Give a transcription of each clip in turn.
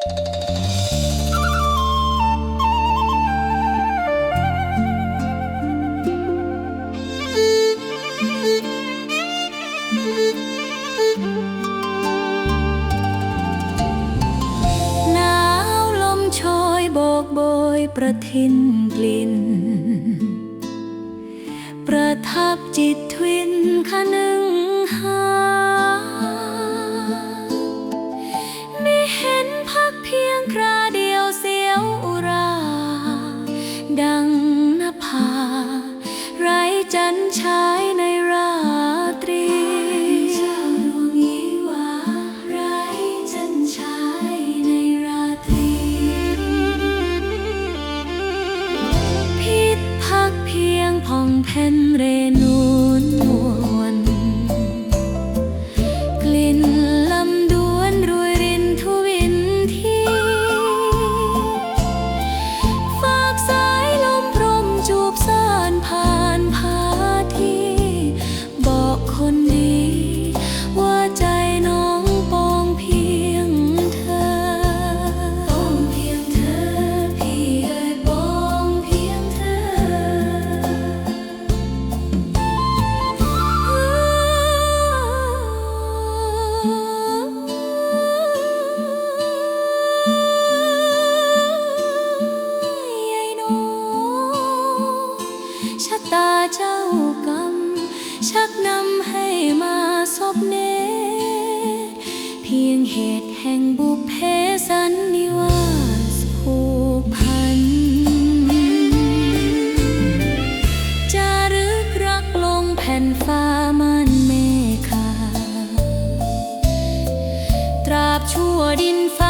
หนาวลมโชยบอกบอยประทินกลิ่น ประทับจิตทวินคะนึ่ง ฉายในราตรีเจ้าดวงยีวาไรจันฉายในราตรี พิษพักเพียงผ่องเพนเรนู เจ้ากรรม ชักนำให้มาสบเน เพียงเหตุแห่งบุพเพสันนิวาสผูกพัน จารึกรักลงแผ่นฟ้ามันเมฆาตราบชั่วดินฟ้า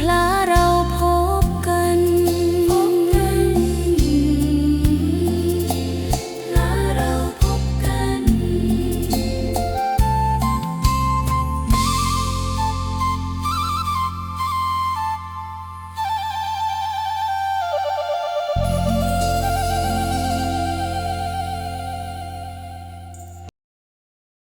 พลา